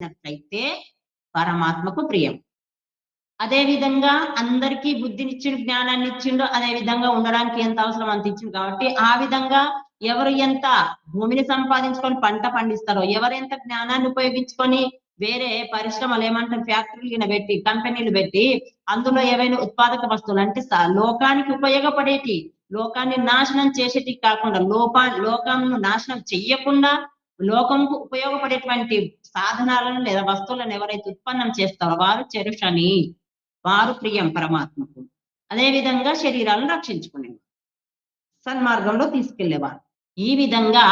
అయితే పరమాత్మకు ప్రియం. అదే విధంగా అందరికీ బుద్ధినిచ్చిండు జ్ఞానాన్ని ఇచ్చిండు అదే విధంగా ఉండడానికి ఎంత అవసరం అంత ఇచ్చిండు కాబట్టి ఆ విధంగా ఎవరు ఎంత భూమిని సంపాదించుకొని పంట పండిస్తారో ఎవరు ఎంత జ్ఞానాన్ని ఉపయోగించుకొని వేరే పరిశ్రమలు ఏమంటారు ఫ్యాక్టరీలు పెట్టి కంపెనీలు పెట్టి అందులో ఏవైనా ఉత్పాదక వస్తువులు అంటే లోకానికి ఉపయోగపడేటి లోకాన్ని నాశనం చేసేటి కాకుండా లోపా లోకంను నాశనం చెయ్యకుండా లోకంకు ఉపయోగపడేటువంటి సాధనాలను లేదా వస్తువులను ఎవరైతే ఉత్పన్నం చేస్తారో వారు చెరుషని వారు ప్రియం పరమాత్మకు. అదే విధంగా శరీరాలను రక్షించుకునేవారు. సన్మార్గంలో తీసుకెళ్ళేవారు. ఈ విధంగా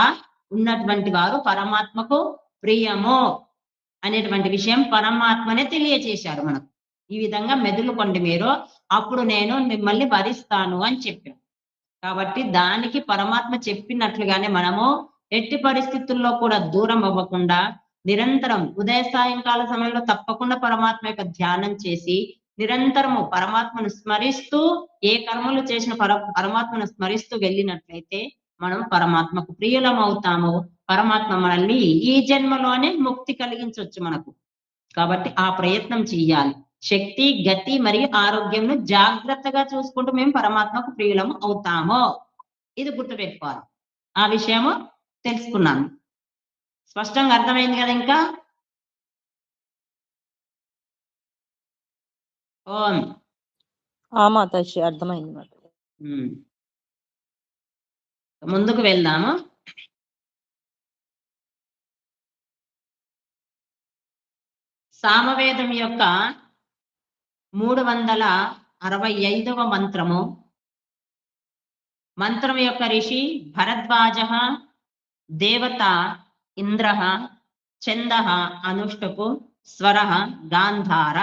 ఉన్నటువంటి వారు పరమాత్మకు ప్రియము అనేటువంటి విషయం పరమాత్మనే తెలియచేశారు మనకు. ఈ విధంగా మెదులు కొండి మీరు అప్పుడు నేను మిమ్మల్ని వరిస్తాను అని చెప్పాను కాబట్టి దానికి పరమాత్మ చెప్పినట్లుగానే మనము ఎట్టి పరిస్థితుల్లో కూడా దూరం అవ్వకుండా నిరంతరం ఉదయ సాయంకాల సమయంలో తప్పకుండా పరమాత్మ యొక్క ధ్యానం చేసి నిరంతరము పరమాత్మను స్మరిస్తూ ఏ కర్మలు చేసిన పర పరమాత్మను స్మరిస్తూ వెళ్ళినట్లయితే మనం పరమాత్మకు ప్రియులం అవుతాము. పరమాత్మ మనల్ని ఈ జన్మలోనే ముక్తి కలిగించవచ్చు మనకు. కాబట్టి ఆ ప్రయత్నం చెయ్యాలి. శక్తి గతి మరియు ఆరోగ్యంను జాగ్రత్తగా చూసుకుంటూ మేము పరమాత్మకు ప్రియులము అవుతాము. ఇది గుర్తుపెట్టుకోవాలి. ఆ విషయము తెలుసుకున్నాను. స్పష్టంగా అర్థమైంది కదా ఇంకా? ఓం. మాతాజీ అర్థమైంది. ముందుకు వెళ్దాము. సామవేదం యొక్క మూడు వందల అరవై ఐదవ మంత్రము. మంత్రం యొక్క ఋషి భరద్వాజ దేవత ఇంద్ర చంద అనుష్టుపు స్వర గాంధార.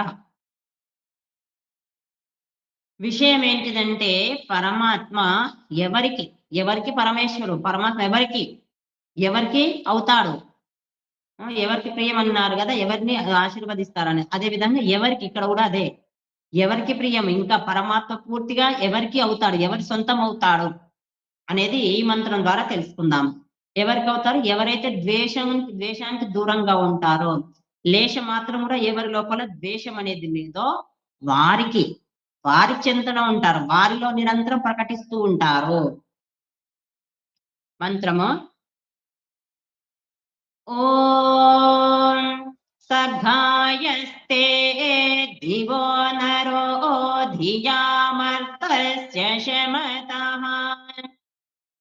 విషయం ఏంటిదంటే పరమాత్మ ఎవరికి ఎవరికి పరమేశ్వరుడు పరమాత్మ ఎవరికి ఎవరికి అవుతాడు? ఎవరికి ప్రియం అన్నారు కదా ఎవరిని ఆశీర్వదిస్తారని. అదే విధంగా ఎవరికి ఇక్కడ కూడా అదే. ఎవరికి ప్రియం ఇంకా పరమాత్మ పూర్తిగా ఎవరికి అవుతాడు ఎవరి సొంతం అవుతాడు అనేది ఈ మంత్రం ద్వారా తెలుసుకుందాం. ఎవరికి అవుతారు ఎవరైతే ద్వేషం ద్వేషానికి దూరంగా ఉంటారో లేశ మాత్రం కూడా ఎవరి లోపల ద్వేషం అనేది లేదో వారికి వారి చెంతన ఉంటారు. వారిలో నిరంతరం ప్రకటిస్తూ ఉంటారు. మంత్రము. ఓ సఘాయస్తే దివో నరో ధియామర్తస్య శమతః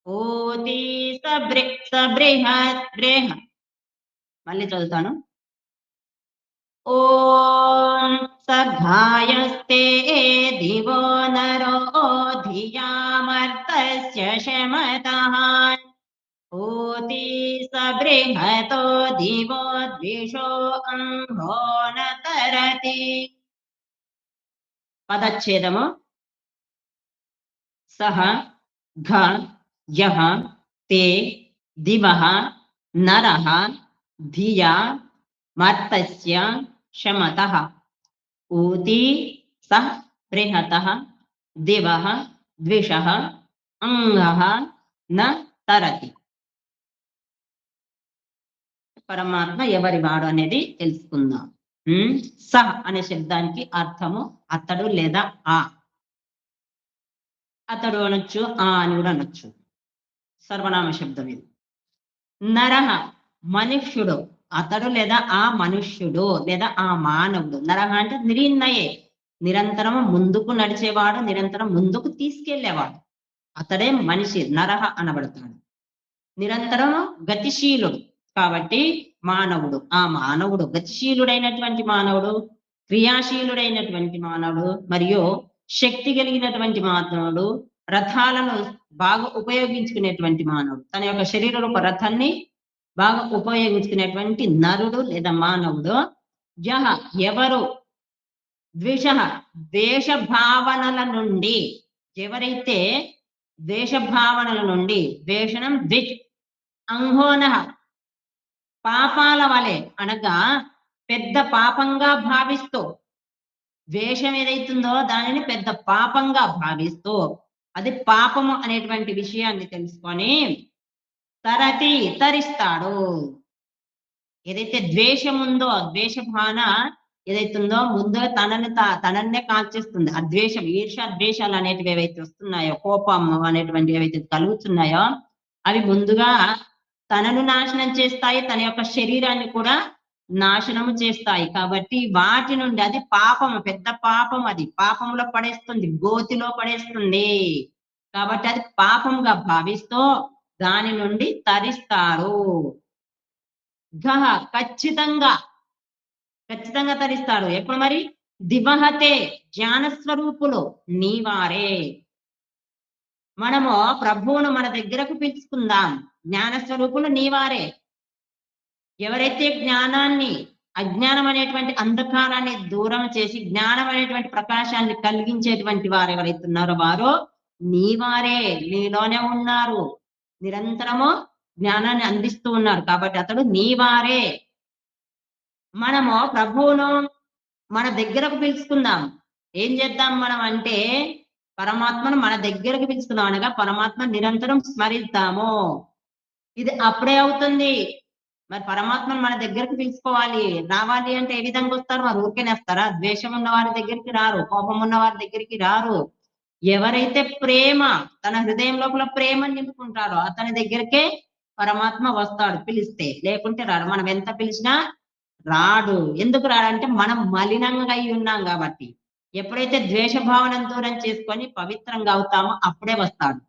ఊతి సబృ సబృహత్ బృహ. మళ్ళీ చదువుతాను. ఓం సఘాయస్తే దివో నరో ధియామర్తస్య శమతః. ఊతి సబృహతో దివో ద్విషో అంహో న తరతి పదచ్ఛేదము. సహ ఘ యహ తే దివ నర ధియా మర్తస్య శమతః ఊతి సహ బృహత దివ ద్విష అంగ న తరతి పరమాత్మ ఎవరి వాడు అనేది తెలుసుకుందాం. స సహ అనే శబ్దానికి అర్థము అతడు లేదా ఆ. అతడు అనొచ్చు ఆ అని కూడా అనొచ్చు. సర్వనామ శబ్దం ఇది. నరహ మనుష్యుడు. అతడు లేదా ఆ మనుష్యుడు లేదా ఆ మానవుడు. నరహ అంటే నిరిన్నయే నిరంతరం ముందుకు నడిచేవాడు నిరంతరం ముందుకు తీసుకెళ్ళేవాడు. అతడే మనిషి నరహ అనబడతాడు. నిరంతరం గతిశీలుడు. కాబట్టి మానవుడు ఆ మానవుడు గతిశీలుడైనటువంటి మానవుడు క్రియాశీలుడైనటువంటి మానవుడు మరియు శక్తి కలిగినటువంటి మానవుడు రథాలను బాగా ఉపయోగించుకునేటువంటి మానవుడు. తన యొక్క శరీర రూప రథాన్ని బాగా ఉపయోగించుకునేటువంటి నరుడు లేదా మానవుడు జహ ఎవరు? ద్వేష ద్వేష భావనల నుండి ఎవరైతే ద్వేష భావనల నుండి ద్వేషణం ద్విక్ అంహోన పాపాల వలె అనగా పెద్ద పాపంగా భావిస్తూ ద్వేషం ఏదైతుందో దానిని పెద్ద పాపంగా భావిస్తూ అది పాపము అనేటువంటి విషయాన్ని తెలుసుకొని తరతి తరిస్తాడు. ఏదైతే ద్వేషం ఉందో ఆ ద్వేష భావన ఏదైతే ఉందో ముందుగా తనని తనన్నే కాల్చేస్తుంది. ఆ ద్వేషం ఈర్ష ద్వేషాలు అనేటివి ఏవైతే వస్తున్నాయో కోపం అనేటువంటివి ఏవైతే కలుగుతున్నాయో అవి ముందుగా తనను నాశనం చేస్తాయి. తన యొక్క శరీరాన్ని కూడా నాశనము చేస్తాయి. కాబట్టి వాటి నుండి అది పాపం పెద్ద పాపం అది. పాపంలో పడేస్తుంది గోతిలో పడేస్తుంది. కాబట్టి అది పాపంగా భావిస్తూ దాని నుండి తరిస్తారు. గహ ఖచ్చితంగా ఖచ్చితంగా తరిస్తారు. ఎప్పుడు మరి? దివహతే జ్ఞానస్వరూపులు నీవారే. మనము ప్రభువును మన దగ్గరకు పిలుచుకుందాం. జ్ఞానస్వరూపులు నీవారే. ఎవరైతే జ్ఞానాన్ని అజ్ఞానం అనేటువంటి అంధకారాన్ని దూరం చేసి జ్ఞానం అనేటువంటి ప్రకాశాన్ని కలిగించేటువంటి వారు ఎవరైతే ఉన్నారో వారు నీవారే. నీలోనే ఉన్నారు. నిరంతరము జ్ఞానాన్ని అందిస్తూ ఉన్నారు. కాబట్టి అతడు నీ వారే మనము ప్రభువును మన దగ్గరకు పిలుచుకుందాం. ఏం చేద్దాం మనం అంటే పరమాత్మను మన దగ్గరకు పిలుచుకుందాం అనగా పరమాత్మ నిరంతరం స్మరిద్దాము. ఇది అప్పుడే అవుతుంది. మరి పరమాత్మను మన దగ్గరికి పిలుచుకోవాలి. రావాలి అంటే ఏ విధంగా వస్తారు? మరి ఊరికేనేస్తారా ద్వేషం ఉన్న వారి దగ్గరికి రారు. కోపం ఉన్న వారి దగ్గరికి రారు. ఎవరైతే ప్రేమ తన హృదయం లోపల ప్రేమ నింపుకుంటారో అతని దగ్గరికే పరమాత్మ వస్తాడు పిలిస్తే. లేకుంటే రాడు మనం ఎంత పిలిచినా రాడు. ఎందుకు రాడంటే మనం మలినంగా అయి ఉన్నాం కాబట్టి. ఎప్పుడైతే ద్వేష భావనను దూరం చేసుకొని పవిత్రంగా అవుతామో అప్పుడే వస్తాడు.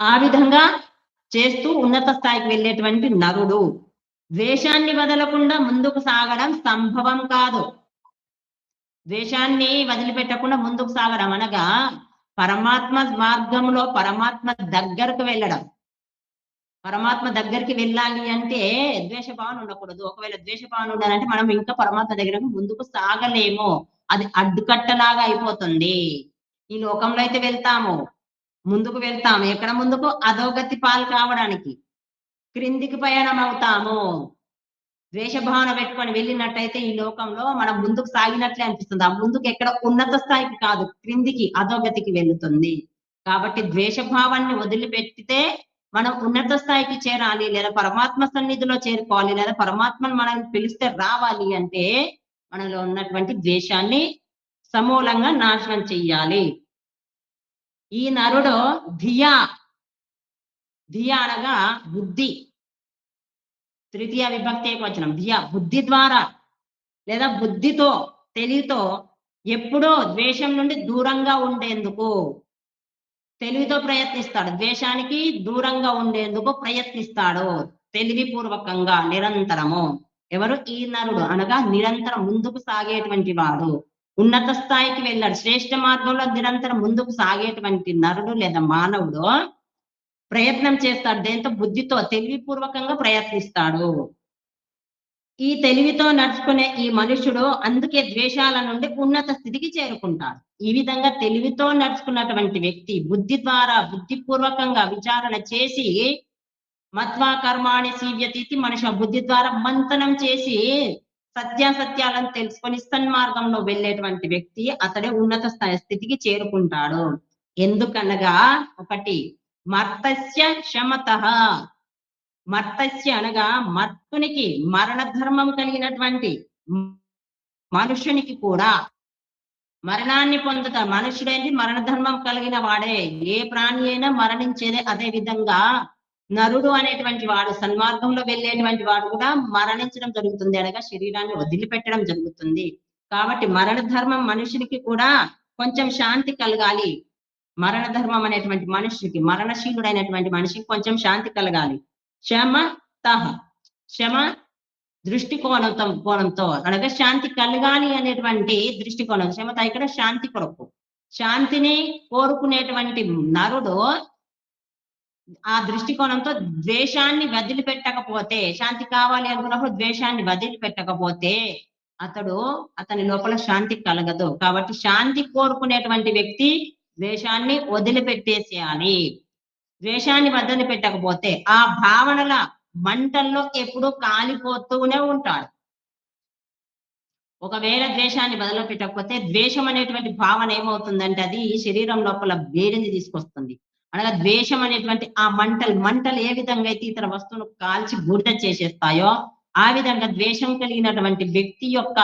ఆ విధంగా చేస్తూ ఉన్నత స్థాయికి వెళ్ళేటువంటి నరుడు. ద్వేషాన్ని వదలకుండా ముందుకు సాగడం సంభవం కాదు. ద్వేషాన్ని వదిలిపెట్టకుండా ముందుకు సాగడం అనగా పరమాత్మ మార్గంలో పరమాత్మ దగ్గరకు వెళ్ళడం. పరమాత్మ దగ్గరికి వెళ్ళాలి అంటే ద్వేషభావన ఉండకూడదు. ఒకవేళ ద్వేషభావన ఉండాలంటే మనం ఇంకా పరమాత్మ దగ్గరకు ముందుకు సాగలేము. అది అడ్డుకట్టలాగా అయిపోతుంది. ఈ లోకంలో అయితే వెళ్తాము. ముందుకు వెళ్తాము. ఎక్కడ ముందుకు? అధోగతి పాలు కావడానికి. క్రిందికి ప్రయాణం అవుతాము ద్వేషభావన పెట్టుకొని వెళ్ళినట్టయితే ఈ లోకంలో మనం ముందుకు సాగినట్లే అనిపిస్తుంది. ఆ ముందుకు ఎక్కడ ఉన్నత స్థాయికి కాదు క్రిందికి అధోగతికి వెళ్తుంది. కాబట్టి ద్వేష భావాన్ని వదిలిపెట్టితే మనం ఉన్నత స్థాయికి చేరాలి లేదా పరమాత్మ సన్నిధిలో చేరుకోవాలి లేదా పరమాత్మను మనం పిలిస్తే రావాలి అంటే మనలో ఉన్నటువంటి ద్వేషాన్ని సమూలంగా నాశనం చెయ్యాలి. ఈ నరుడు ధియా. ధియా అనగా బుద్ధి. తృతీయ విభక్తి ఏకవచనం ధియా బుద్ధి ద్వారా లేదా బుద్ధితో తెలివితో ఎప్పుడో ద్వేషం నుండి దూరంగా ఉండేందుకు తెలివితో ప్రయత్నిస్తాడు. ద్వేషానికి దూరంగా ఉండేందుకు ప్రయత్నిస్తాడు. తెలివి పూర్వకంగా నిరంతరము. ఎవరు? ఈ నరుడు అనగా నిరంతరం ముందుకు సాగేటువంటి వాడు. ఉన్నత స్థాయికి వెళ్ళాడు. శ్రేష్ఠ మార్గంలో నిరంతరం ముందుకు సాగేటువంటి నరుడు లేదా మానవుడు ప్రయత్నం చేస్తాడు. దేంతో? బుద్ధితో తెలివిపూర్వకంగా ప్రయత్నిస్తాడు. ఈ తెలివితో నడుచుకునే ఈ మనుషుడు అందుకే ద్వేషాల నుండి ఉన్నత స్థితికి చేరుకుంటాడు. ఈ విధంగా తెలివితో నడుచుకున్నటువంటి వ్యక్తి బుద్ధి ద్వారా బుద్ధిపూర్వకంగా విచారణ చేసి మత్వా కర్మాణి సీవ్యతీతి మనిషి బుద్ధి ద్వారా మంతనం చేసి సత్యాసత్యాలను తెలుసుకొని సన్మార్గంలో వెళ్ళేటువంటి వ్యక్తి అతడే ఉన్నత స్థాయి స్థితికి చేరుకుంటాడు. ఎందుకనగా ఒకటి మర్తస్య క్షమత మర్తస్య అనగా మర్తునికి మరణ ధర్మం కలిగినటువంటి మనుషునికి కూడా. మరణాన్ని పొందుత మనుషుడేంటి మరణ ధర్మం కలిగిన వాడే. ఏ ప్రాణి అయినా మరణించేదే అదే విధంగా నరుడు అనేటువంటి వాడు సన్మార్గంలో వెళ్ళేటువంటి వాడు కూడా మరణించడం జరుగుతుంది అనగా శరీరాన్ని వదిలిపెట్టడం జరుగుతుంది. కాబట్టి మరణ ధర్మం మనుషునికి కూడా కొంచెం శాంతి కలగాలి. మరణ ధర్మం అనేటువంటి మనిషికి మరణశీలుడైనటువంటి మనిషికి కొంచెం శాంతి కలగాలి. క్షమ తహ క్షమ దృష్టికోణంతో కోణంతో అనగా శాంతి కలగాలి అనేటువంటి దృష్టికోణం క్షమత ఇక్కడ శాంతి కొరకు. శాంతిని కోరుకునేటువంటి నరుడు ఆ దృష్టికోణంతో ద్వేషాన్ని వదిలిపెట్టకపోతే శాంతి కావాలి అనుకున్నప్పుడు ద్వేషాన్ని వదిలిపెట్టకపోతే అతడు అతని లోపల శాంతి కలగదు. కాబట్టి శాంతి కోరుకునేటువంటి వ్యక్తి ద్వేషాన్ని వదిలిపెట్టేసేయాలి. ద్వేషాన్ని వదిలిపెట్టకపోతే ఆ భావనల మంటల్లో ఎప్పుడూ కాలిపోతూనే ఉంటాడు. ఒకవేళ ద్వేషాన్ని వదిలిపెట్టకపోతే ద్వేషం అనేటువంటి భావన ఏమవుతుందంటే అది శరీరం లోపల వేడిని తీసుకొస్తుంది. అనగా ద్వేషం అనేటువంటి ఆ మంటలు మంటలు ఏ విధంగా అయితే ఇతర వస్తువును కాల్చి బూడిద చేసేస్తాయో ఆ విధంగా ద్వేషం కలిగినటువంటి వ్యక్తి యొక్క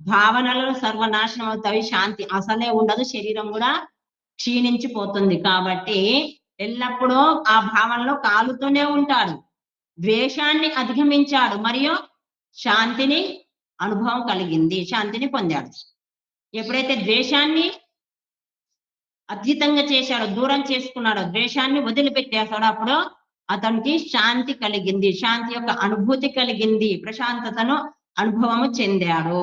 భావనలలో సర్వనాశనం అవుతాయి శాంతి అసలే ఉండదు శరీరం కూడా క్షీణించిపోతుంది. కాబట్టి ఎల్లప్పుడూ ఆ భావనలో కాలుతూనే ఉంటాడు. ద్వేషాన్ని అధిగమించాడు మరియు శాంతిని అనుభవం కలిగింది శాంతిని పొందాడు. ఎప్పుడైతే ద్వేషాన్ని అద్వితంగా చేశాడో దూరం చేసుకున్నాడు ద్వేషాన్ని వదిలిపెట్టేశాడు. అప్పుడు అతనికి శాంతి కలిగింది. శాంతి యొక్క అనుభూతి కలిగింది. ప్రశాంతతను అనుభవము చెందాడు.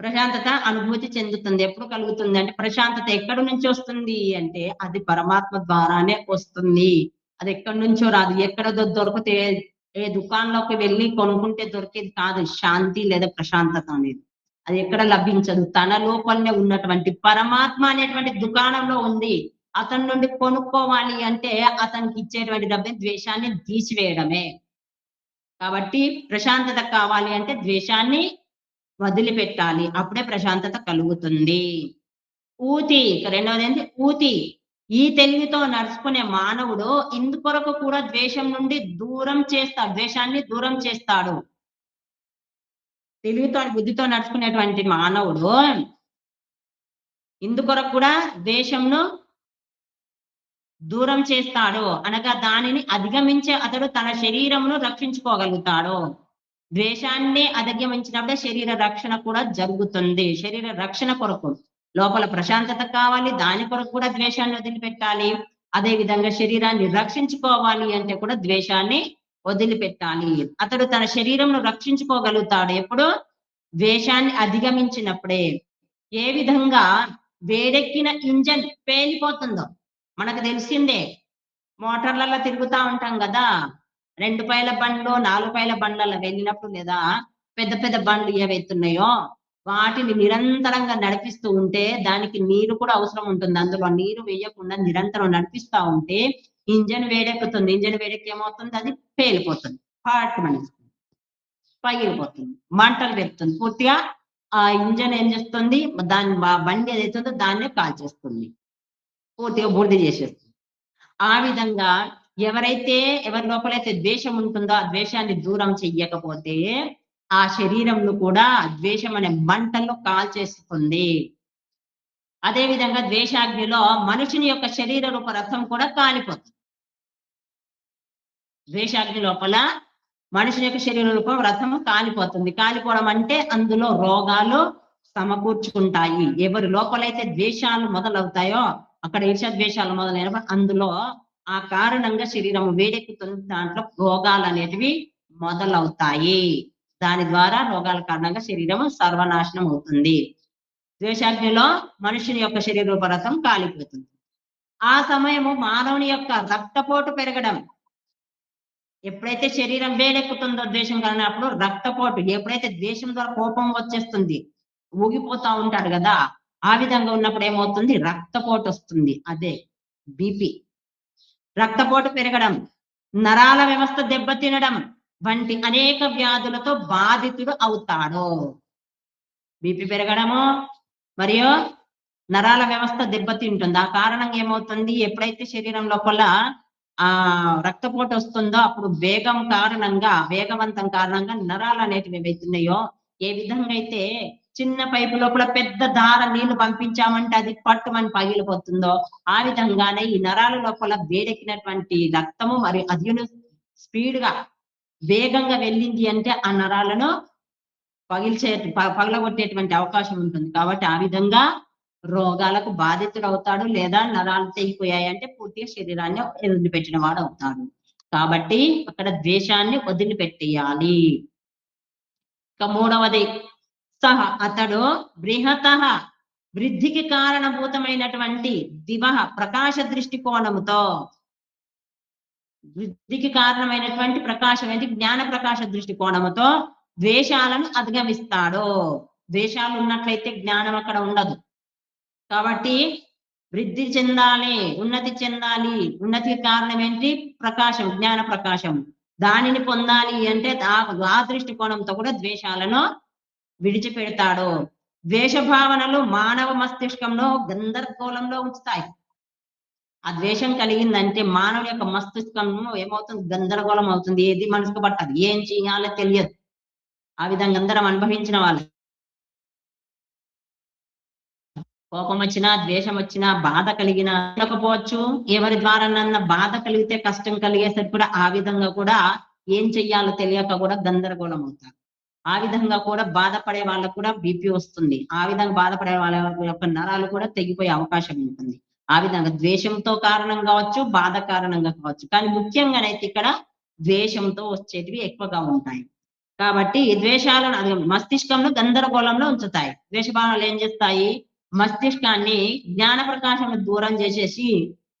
ప్రశాంతత అనుభూతి చెందుతుంది. ఎప్పుడు కలుగుతుంది అంటే ప్రశాంతత ఎక్కడి నుంచి వస్తుంది అంటే అది పరమాత్మ ద్వారానే వస్తుంది. అది ఎక్కడి నుంచో రాదు. ఎక్కడ దొరికితే ఏ దుకాణంలోకి వెళ్ళి కొనుక్కుంటే దొరికేది కాదు. శాంతి లేదా ప్రశాంతత అనేది. అది ఎక్కడ లభించదు. తన లోపలనే ఉన్నటువంటి పరమాత్మ అనేటువంటి దుకాణంలో ఉంది. అతని నుండి కొనుక్కోవాలి అంటే అతనికి ఇచ్చేటువంటి డబ్బే ద్వేషాన్ని తీసివేయడమే. కాబట్టి ప్రశాంతత కావాలి అంటే ద్వేషాన్ని వదిలిపెట్టాలి. అప్పుడే ప్రశాంతత కలుగుతుంది. ఊతి రెండవది ఏంటి? ఊతి. ఈ తెలివితో నడుచుకునే మానవుడు ఇందుకొరకు కూడా ద్వేషం నుండి దూరం చేస్తాడు ద్వేషాన్ని దూరం చేస్తాడు. తెలివితో బుద్ధితో నడుచుకునేటువంటి మానవుడు ఇందుకొరకు కూడా ద్వేషంను దూరం చేస్తాడు. అనగా దానిని అధిగమించే అతడు తన శరీరమును రక్షించుకోగలుగుతాడు. ద్వేషాన్ని అధిగమించినప్పుడే శరీర రక్షణ కూడా జరుగుతుంది. శరీర రక్షణ కొరకు లోపల ప్రశాంతత కావాలి. దాని కొరకు కూడా ద్వేషాన్ని వదిలిపెట్టాలి. అదే విధంగా శరీరాన్ని రక్షించుకోవాలి అంటే కూడా ద్వేషాన్ని వదిలిపెట్టాలి. అతడు తన శరీరంను రక్షించుకోగలుగుతాడు. ఎప్పుడు? ద్వేషాన్ని అధిగమించినప్పుడే. ఏ విధంగా వేడెక్కిన ఇంజన్ పేలిపోతుందో. మనకు తెలిసిందే. మోటార్లలో తిరుగుతా ఉంటాం కదా. రెండు పైల బండ్లు నాలుగు పైల బండ్లలో వెళ్ళినప్పుడు లేదా పెద్ద పెద్ద బండ్లు ఏవైతున్నాయో వాటిని నిరంతరంగా నడిపిస్తూ ఉంటే దానికి నీరు కూడా అవసరం ఉంటుంది. అందులో నీరు వేయకుండా నిరంతరం నడిపిస్తా ఉంటే ఇంజన్ వేడెక్కుతుంది ఇంజన్ వేడెక్కి ఏమవుతుంది అది పేలిపోతుంది పార్ట్ పగిలిపోతుంది మంటలు పెడుతుంది పూర్తిగా ఆ ఇంజన్ ఏం చేస్తుంది? దాని బండి ఏదైతుందో దాన్నే కాల్చేస్తుంది. పూర్తిగా బూడిద చేసేస్తుంది. ఆ విధంగా ఎవరైతే ఎవరి లోపలైతే ద్వేషం ఉంటుందో ఆ ద్వేషాన్ని దూరం చెయ్యకపోతే ఆ శరీరంను కూడా ద్వేషం అనే మంటల్లో కాల్చేస్తుంది. అదే విధంగా ద్వేషాగ్నిలో మనుషుని యొక్క శరీర రూప రథం కూడా కాలిపోతుంది. ద్వేషాగ్ని లోపల మనుషుని యొక్క శరీర రూపం రథం కాలిపోతుంది. కాలిపోవడం అంటే అందులో రోగాలు సమకూర్చుకుంటాయి. ఎవరి లోపలైతే ద్వేషాలు మొదలవుతాయో అక్కడ ఈర్షద్వేషాలు మొదలైనప్పుడు అందులో ఆ కారణంగా శరీరం వేడెక్కుతుంది దాంట్లో రోగాలు అనేటివి మొదలవుతాయి. దాని ద్వారా రోగాల కారణంగా శరీరం సర్వనాశనం అవుతుంది. ద్వేషాగ్నిలో మనుషుని యొక్క శరీర రూపరథం కాలిపోతుంది. ఆ సమయము మానవుని యొక్క రక్తపోటు పెరగడం. ఎప్పుడైతే శరీరం వేడెక్కుతుందో ద్వేషం కలిగినప్పుడు రక్తపోటు ఎప్పుడైతే ద్వేషం ద్వారా కోపం వచ్చేస్తుంది ఊగిపోతా ఉంటాడు కదా ఆ విధంగా ఉన్నప్పుడు ఏమవుతుంది? రక్తపోటు వస్తుంది. అదే బీపీ. రక్తపోటు పెరగడం నరాల వ్యవస్థ దెబ్బతినడం వంటి అనేక వ్యాధులతో బాధితుడు అవుతాడు. బీపీ పెరగడము మరియు నరాల వ్యవస్థ దెబ్బతింటుంది. ఆ కారణంగా ఏమవుతుంది? ఎప్పుడైతే శరీరం లోపల ఆ రక్తపోటు వస్తుందో అప్పుడు వేగం కారణంగా వేగవంతం కారణంగా నరాలు అనేటివి ఏవైతున్నాయో ఏ విధంగా అయితే చిన్న పైపు లోపల పెద్ద దార నీళ్ళు పంపించామంటే అది పట్టుమని పగిలిపోతుందో ఆ విధంగానే ఈ నరాల లోపల వేడెక్కినటువంటి రక్తము మరియు అదిను స్పీడ్గా వేగంగా వెళ్ళింది అంటే ఆ నరాలను పగిల్చే ప- పగలగొట్టేటువంటి అవకాశం ఉంటుంది. కాబట్టి ఆ విధంగా రోగాలకు బాధితుడు అవుతాడు లేదా నరాలు తెగిపోయాయంటే పూర్తిగా శరీరాన్ని వదిలిపెట్టిన వాడు అవుతాడు కాబట్టి అక్కడ ద్వేషాన్ని వదిలిపెట్టేయాలి. ఇక మూడవది సహ అతడు బృహత వృద్ధికి కారణభూతమైనటువంటి దివహ ప్రకాశ దృష్టికోణముతో వృద్ధికి కారణమైనటువంటి ప్రకాశం అనేది జ్ఞాన ప్రకాశ దృష్టికోణముతో ద్వేషాలను అధిగమిస్తాడు. ద్వేషాలు ఉన్నట్లయితే జ్ఞానం అక్కడ ఉండదు. కాబట్టి వృద్ధి చెందాలి ఉన్నతి చెందాలి. ఉన్నతికి కారణం ఏంటి ప్రకాశం జ్ఞాన ప్రకాశం. దానిని పొందాలి అంటే ఆ- దృష్టికోణంతో కూడా ద్వేషాలను విడిచిపెడతాడు. ద్వేష భావనలు మానవ మస్తిష్కంలో గందరగోళంలో ఉంచుతాయి. ఆ ద్వేషం కలిగిందంటే మానవ యొక్క మస్తిష్కం ఏమవుతుంది? గందరగోళం అవుతుంది. ఏది మనసుకు పట్టదు. ఏం చేయాలో తెలియదు. ఆ విధంగా అందరం అనుభవించిన వాళ్ళు. కోపం వచ్చినా ద్వేషం వచ్చినా బాధ కలిగినా ఉండకపోవచ్చు. ఎవరి ద్వారానన్నా బాధ కలిగితే కష్టం కలిగేసరికి కూడా ఆ విధంగా కూడా ఏం చెయ్యాలో తెలియక కూడా గందరగోళం అవుతారు. ఆ విధంగా కూడా బాధపడే వాళ్ళకు కూడా బీపీ వస్తుంది. ఆ విధంగా బాధపడే వాళ్ళ యొక్క నరాలు కూడా తెగిపోయే అవకాశం ఉంటుంది. ఆ విధంగా ద్వేషంతో కారణం కావచ్చు బాధ కారణంగా కావచ్చు. కానీ ముఖ్యంగానైతే ఇక్కడ ద్వేషంతో వచ్చేటివి ఎక్కువగా ఉంటాయి. కాబట్టి ద్వేషాలను అది మస్తిష్కంలో గందరగోళంలో ఉంచుతాయి. ద్వేషభావనలు ఏం చేస్తాయి? మస్తిష్కాన్ని జ్ఞాన ప్రకాశం దూరం చేసేసి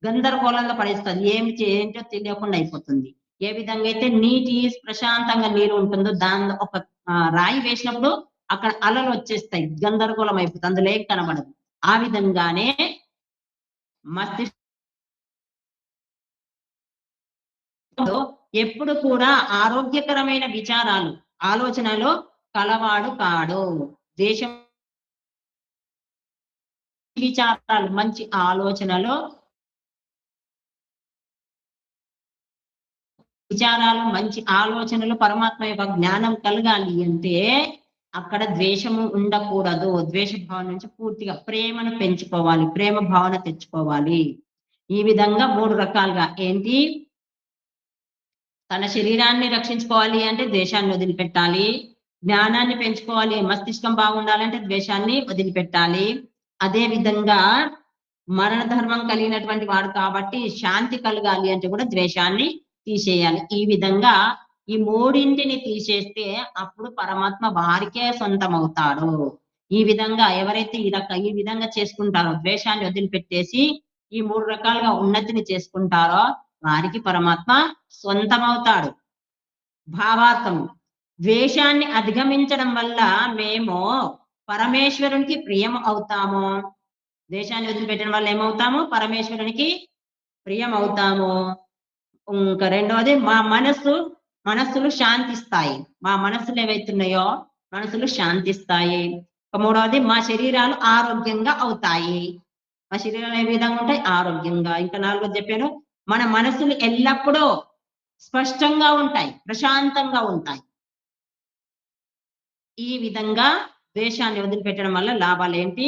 గందరగోళంలో పడేస్తుంది. ఏమి ఏంటో తెలియకుండా అయిపోతుంది. ఏ విధంగా అయితే నీటి ప్రశాంతంగా నీరు ఉంటుందో దాని ఒక రాయి వేసినప్పుడు అక్కడ అలలు వచ్చేస్తాయి. గందరగోళం అయిపోతుంది. అందులో ఏం కనబడదు. ఆ విధంగానే మస్తిష్క ఎప్పుడు కూడా ఆరోగ్యకరమైన విచారాలు ఆలోచనలో కలవాడు కాడు. దేశం విచారాలు మంచి ఆలోచనలు విచారాలు మంచి ఆలోచనలు పరమాత్మ యొక్క జ్ఞానం కలగాలి అంటే అక్కడ ద్వేషము ఉండకూడదు. ద్వేష భావన నుంచి పూర్తిగా ప్రేమను పెంచుకోవాలి. ప్రేమ భావన తెచ్చుకోవాలి. ఈ విధంగా మూడు రకాలుగా ఏంటి? తన శరీరాన్ని రక్షించుకోవాలి అంటే ద్వేషాన్ని వదిలిపెట్టాలి. జ్ఞానాన్ని పెంచుకోవాలి మస్తిష్కం బాగుండాలంటే ద్వేషాన్ని వదిలిపెట్టాలి. అదే విధంగా మరణ ధర్మం కలిగినటువంటి వాడు కాబట్టి శాంతి కలగాలి అంటే కూడా ద్వేషాన్ని తీసేయాలి. ఈ విధంగా ఈ మూడింటిని తీసేస్తే అప్పుడు పరమాత్మ వారికే సొంతం అవుతాడు ఈ విధంగా ఎవరైతే ఈ రక ఈ విధంగా చేసుకుంటారో ద్వేషాన్ని వదిలిపెట్టేసి ఈ మూడు రకాలుగా ఉన్నతిని చేసుకుంటారో వారికి పరమాత్మ సొంతమవుతాడు భావార్థము. ద్వేషాన్ని అధిగమించడం వల్ల మేము పరమేశ్వరునికి ప్రియం అవుతాము. ద్వేషాన్ని వదిలిపెట్టడం వల్ల ఏమవుతాము? పరమేశ్వరునికి ప్రియం అవుతాము ఇంకా రెండవది మా మనస్సు మనస్సులు శాంతిస్తాయి. మా మనస్సులు ఏవైతున్నాయో? మనసులు శాంతిస్తాయి. మూడవది మా శరీరాలు ఆరోగ్యంగా అవుతాయి. మా శరీరాలు ఏ విధంగా ఉంటాయి? ఆరోగ్యంగా. ఇంకా నాలుగోది చెప్పాను. మన మనసులు ఎల్లప్పుడూ స్పష్టంగా ఉంటాయి ప్రశాంతంగా ఉంటాయి. ఈ విధంగా ద్వేషాన్ని వదిలిపెట్టడం వల్ల లాభాలు ఏంటి?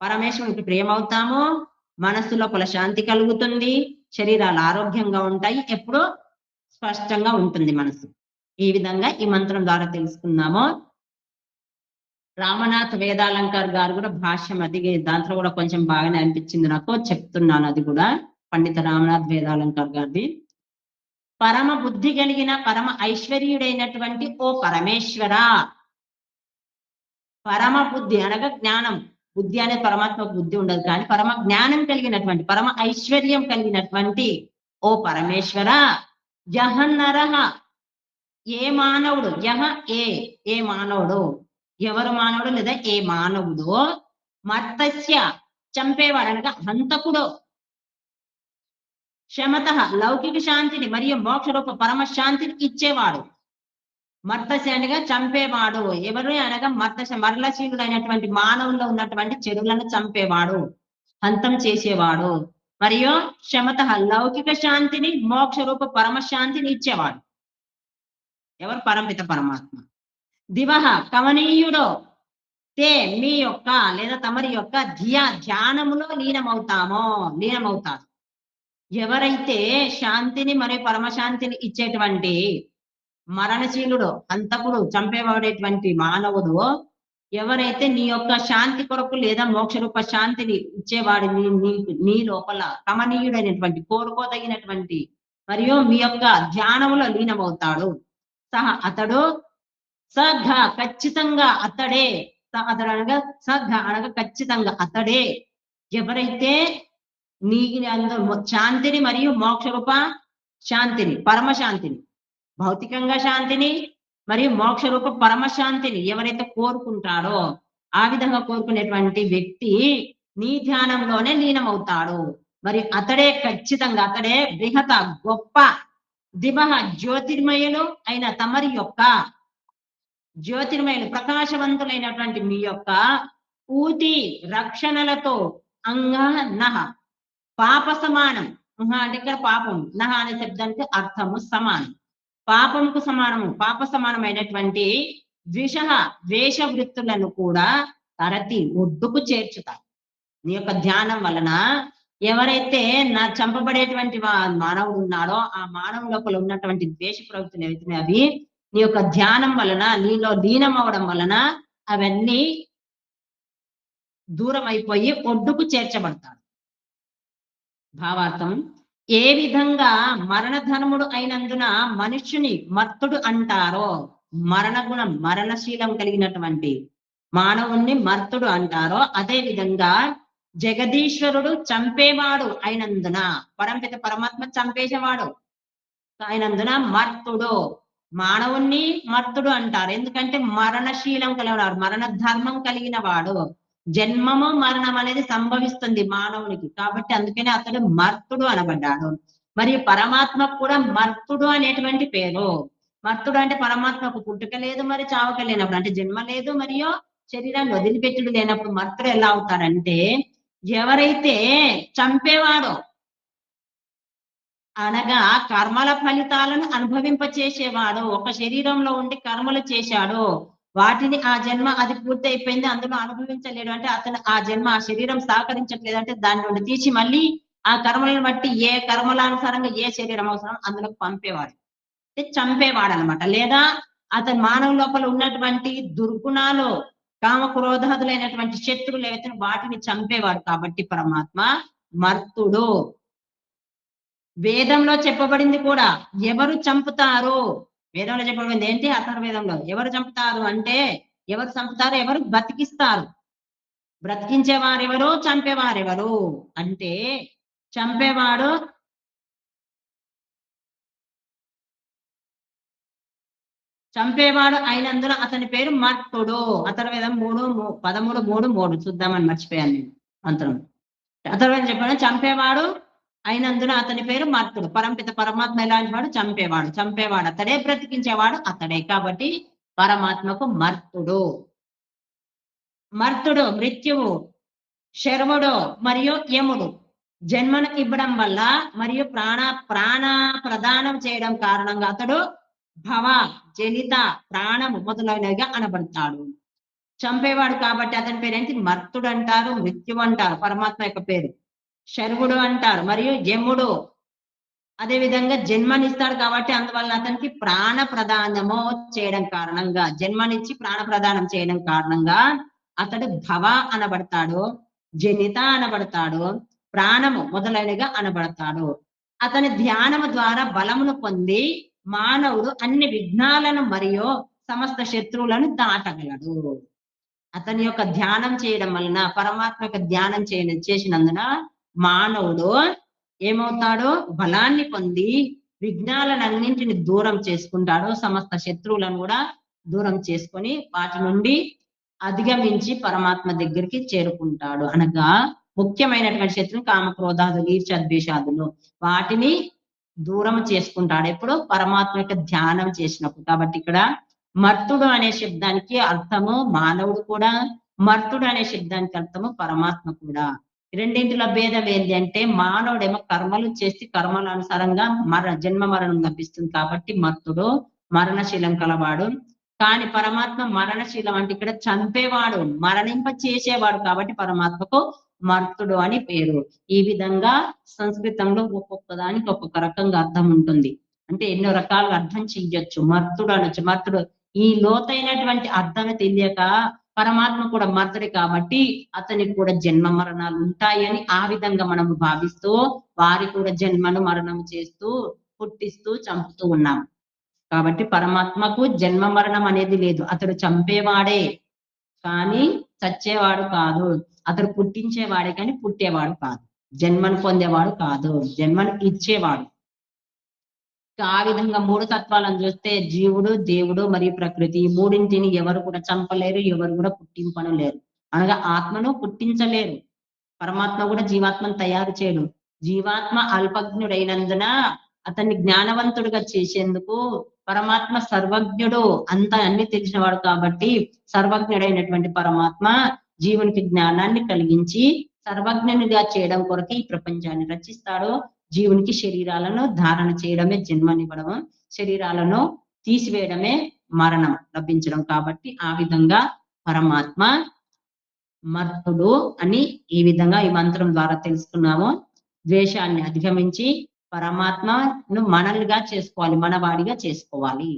పరమేశ్వరునికి ప్రేమవుతాము మనస్సు లోపల శాంతి కలుగుతుంది శరీరాలు ఆరోగ్యంగా ఉంటాయి ఎప్పుడూ స్పష్టంగా ఉంటుంది మనసు. ఈ విధంగా ఈ మంత్రం ద్వారా తెలుసుకున్నాము రామనాథ్ వేదాలంకార్ గారు కూడా భాష్యం అది దాంట్లో కూడా కొంచెం బాగానే అనిపించింది నాకు చెప్తున్నాను అది కూడా. పండిత రామనాథ్ వేదాలంకర్ గారిది. పరమ బుద్ధి కలిగిన పరమ ఐశ్వర్యుడైనటువంటి ఓ పరమేశ్వర. పరమ బుద్ధి అనగా జ్ఞానం. బుద్ధి అనే పరమాత్మ బుద్ధి ఉండదు కానీ పరమ జ్ఞానం కలిగినటువంటి పరమ ఐశ్వర్యం కలిగినటువంటి ఓ పరమేశ్వర. నరహ. ఏ మానవుడు? యహ ఏ. ఏ మానవుడు? ఎవరు మానవుడు లేదా ఏ మానవుడు? మత్తస్య చంపేవాడు అనగా హంతకుడు. శమత లౌకిక శాంతిని మరియు మోక్ష రూప పరమశాంతిని ఇచ్చేవాడు. మర్తశానిగా చంపేవాడు. ఎవరు అనగా మర్తశ మరలశీలుడు అయినటువంటి మానవుల్లో ఉన్నటువంటి చెడులను చంపేవాడు. హంతం చేసేవాడు. మరియు శమత లౌకిక శాంతిని మోక్షరూప పరమశాంతిని ఇచ్చేవాడు. ఎవరు పరమిత పరమాత్మ? దివహ కమనీయుడో తే మీ యొక్క లేదా తమరి యొక్క ధియా ధ్యానములో లీనమవుతామో లీనమవుతారు. ఎవరైతే శాంతిని మరియు పరమశాంతిని ఇచ్చేటువంటి మరణశీలుడు హంతకుడు చంపేవాడేటువంటి మానవుడు ఎవరైతే నీ యొక్క శాంతి కొరకు లేదా మోక్ష రూప శాంతిని ఇచ్చేవాడు నీ నీ- లోపల కమనీయుడైనటువంటి కోరుకోదగినటువంటి మరియు మీ యొక్క ధ్యానములో లీనమవుతాడు. సహ అతడు సఘ ఖచ్చితంగా అతడే. అతడు అనగా సఘ అనగా ఖచ్చితంగా అతడే. ఎవరైతే నీ శాంతిని మరియు మోక్ష రూప శాంతిని పరమశాంతిని. భౌతికంగా శాంతిని మరియు మోక్ష రూప పరమశాంతిని ఎవరైతే కోరుకుంటాడో ఆ విధంగా కోరుకునేటువంటి వ్యక్తి నీ ధ్యానంలోనే లీనమవుతాడు. మరి అతడే ఖచ్చితంగా అతడే బృహత గొప్ప దివహ జ్యోతిర్మయులు అయిన తమరి యొక్క జ్యోతిర్మయులు ప్రకాశవంతులైనటువంటి మీ యొక్క ఊతి రక్షణలతో అంగ నహ పాప సమానం అంటే ఇక్కడ పాపం. నహ అనే శబ్దానికి అర్థము సమానం. పాపముకు సమానము. పాప సమానమైనటువంటి ద్విష ద్వేష వృత్తులను కూడా తరతి ఒడ్డుకు చేర్చుతారు. నీ యొక్క ధ్యానం వలన ఎవరైతే నా చంపబడేటువంటి వా- మానవుడు ఉన్నాడో ఆ మానవు లోపల ఉన్నటువంటి ద్వేష ప్రవృత్తులు ఏవైతున్నాయి అవి నీ యొక్క ధ్యానం వలన నీలో లీనం అవడం వలన అవన్నీ దూరం అయిపోయి ఒడ్డుకు చేర్చబడతాడు భావార్థం. ఏ విధంగా మరణధర్ముడు అయినందున మనుష్యుని మర్తుడు అంటారో మరణ గుణం మరణశీలం కలిగినటువంటి మానవుణ్ణి మర్తుడు అంటారో అదే విధంగా జగదీశ్వరుడు చంపేవాడు అయినందున పరంపిత పరమాత్మ చంపేసేవాడు అయినందున మర్తుడు మానవుణ్ణి మర్తుడు అంటారు. ఎందుకంటే మరణశీలం కలిగినవాడు మరణ ధర్మం కలిగిన వాడు. జన్మము మరణం అనేది సంభవిస్తుంది మానవునికి. కాబట్టి అందుకనే అతడు మర్తుడు అనబడ్డాడు. మరియు పరమాత్మకు కూడా మర్తుడు అనేటువంటి పేరు. మర్తుడు అంటే పరమాత్మకు పుట్టుక లేదు మరి చావక లేనప్పుడు. అంటే జన్మ లేదు మరియు శరీరాన్ని వదిలిపెట్టుడు లేనప్పుడు మర్తుడు ఎలా అవుతారంటే ఎవరైతే చంపేవాడో అనగా కర్మల ఫలితాలను అనుభవింపచేసేవాడు ఒక శరీరంలో ఉండి కర్మలు చేశాడు వాటిని ఆ జన్మ అది పూర్తి అయిపోయింది అందులో అనుభవించలేడు. అంటే అతను ఆ జన్మ ఆ శరీరం సహకరించట్లేదు అంటే దాని నుండి తీసి మళ్ళీ ఆ కర్మలను బట్టి ఏ కర్మలానుసారంగా ఏ శరీరం అవసరం అందులో పంపేవాడు. అంటే చంపేవాడు అనమాట లేదా అతని మానవ లోపల ఉన్నటువంటి దుర్గుణాలు కామ క్రోధాదులైనటువంటి శత్రువులు ఏవైతే వాటిని చంపేవాడు కాబట్టి పరమాత్మ మర్తుడు. వేదంలో చెప్పబడింది కూడా ఎవరు చంపుతారు వేదంలో చెప్పబడింది ఏంటి? అథర్వేదంలో ఎవరు చంపుతారు అంటే ఎవరు చంపుతారు? ఎవరు బ్రతికిస్తారు. బ్రతికించేవారెవరు? ఎవరు చంపేవారు ఎవరు అంటే చంపేవాడు చంపేవాడు అయినందున అతని పేరు మర్తుడు అథర్వేదం మూడు పదమూడు మూడు మూడు. చూద్దామని మర్చిపోయాను నేను. మంత్రం. అథర్వేదం చెప్పాను చంపేవాడు అయినందున అతని పేరు మర్తుడు. పరంపిత పరమాత్మ ఎలాంటి వాడు చంపేవాడు. చంపేవాడు అతడే బ్రతికించేవాడు అతడే. కాబట్టి పరమాత్మకు మర్తుడు. మర్తుడు మృత్యువు శర్వుడు మరియు యముడు జన్మను ఇవ్వడం వల్ల మరియు ప్రాణ ప్రాణ ప్రదానం చేయడం కారణంగా అతడు భవ జనిత ప్రాణము మొదలైనవిగా అనబడతాడు. చంపేవాడు కాబట్టి అతని పేరు ఏంటి మర్తుడు అంటారు మృత్యువు అంటారు. పరమాత్మ యొక్క పేరు. శర్వుడు అంటారు. మరియు జముడు. అదే విధంగా జన్మనిస్తాడు కాబట్టి అందువల్ల అతనికి ప్రాణ ప్రదానము చేయడం కారణంగా జన్మనిచ్చి ప్రాణ ప్రదానం చేయడం కారణంగా అతడు భవ అనబడతాడు జనిత అనబడతాడు ప్రాణము మొదలైనగా అనబడతాడు. అతని ధ్యానము ద్వారా బలమును పొంది మానవుడు అన్ని విఘ్నాలను మరియు సమస్త శత్రువులను దాటగలడు. అతని యొక్క ధ్యానం చేయడం వలన పరమాత్మ యొక్క ధ్యానం చేయ చేసినందున మానవుడు ఏమవుతాడు? బలాన్ని పొంది విఘ్నాలన్నింటిని దూరం చేసుకుంటాడు సమస్త శత్రువులను కూడా దూరం చేసుకొని వాటి నుండి అధిగమించి పరమాత్మ దగ్గరికి చేరుకుంటాడు. అనగా ముఖ్యమైనటువంటి శత్రువు కామ క్రోధాదులు వాటిని దూరం చేసుకుంటాడు. ఎప్పుడు పరమాత్మ యొక్క ధ్యానం చేసినప్పుడు. కాబట్టి ఇక్కడ మర్తుడు అనే శబ్దానికి అర్థము మానవుడు కూడా మర్తుడు అనే శబ్దానికి అర్థము పరమాత్మ కూడా. రెండింటిలో భేదం ఏంటి అంటే మానవుడేమో కర్మలు చేసి కర్మల అనుసారంగా మర జన్మ మరణం లభిస్తుంది కాబట్టి మర్తుడు మరణశీలం కలవాడు. కానీ పరమాత్మ మరణశీలం అంటే ఇక్కడ చంపేవాడు మరణింప చేసేవాడు కాబట్టి పరమాత్మకు మర్తుడు అని పేరు. ఈ విధంగా సంస్కృతంలో ఒక్కొక్క దానికి ఒక్కొక్క రకంగా అర్థం ఉంటుంది. అంటే ఎన్నో రకాలుగా అర్థం చెయ్యొచ్చు. మర్తుడు అనొచ్చు. మర్తుడు ఈ లోతైనటువంటి అర్థం తెలియక పరమాత్మ కూడా మర్తుడే కాబట్టి అతనికి కూడా జన్మ మరణాలు ఉంటాయని ఆ విధంగా మనము భావిస్తూ వారి కూడా జన్మను మరణం చేస్తూ పుట్టిస్తూ చంపుతూ ఉన్నాం. కాబట్టి పరమాత్మకు జన్మ మరణం అనేది లేదు. అతడు చంపేవాడే. కానీ చచ్చేవాడు కాదు. అతడు పుట్టించేవాడే కానీ పుట్టేవాడు కాదు. జన్మను పొందేవాడు కాదు. జన్మను ఇచ్చేవాడు. సో ఆ విధంగా మూడు తత్వాలను చూస్తే జీవుడు దేవుడు మరియు ప్రకృతి. ఈ మూడింటిని ఎవరు కూడా చంపలేరు ఎవరు కూడా పుట్టింపను లేరు అనగా ఆత్మను పుట్టించలేరు. పరమాత్మ కూడా జీవాత్మను తయారు చేయడు. జీవాత్మ అల్పజ్ఞుడైనందున అతన్ని జ్ఞానవంతుడుగా చేసేందుకు పరమాత్మ సర్వజ్ఞుడు అంత అన్ని తెలిసినవాడు కాబట్టి సర్వజ్ఞుడైనటువంటి పరమాత్మ జీవునికి జ్ఞానాన్ని కలిగించి సర్వజ్ఞునిగా చేయడం కొరకు ఈ ప్రపంచాన్ని రచిస్తాడు. జీవునికి శరీరాలను ధారణ చేయడమే జన్మనివ్వడం శరీరాలను తీసివేయడమే మరణం లభించడం. కాబట్టి ఆ విధంగా పరమాత్మ మర్తుడు అని ఈ విధంగా ఈ మంత్రం ద్వారా తెలుసుకున్నాము. ద్వేషాన్ని అధిగమించి పరమాత్మను మనల్గా చేసుకోవాలి మనవాడిగా చేసుకోవాలి.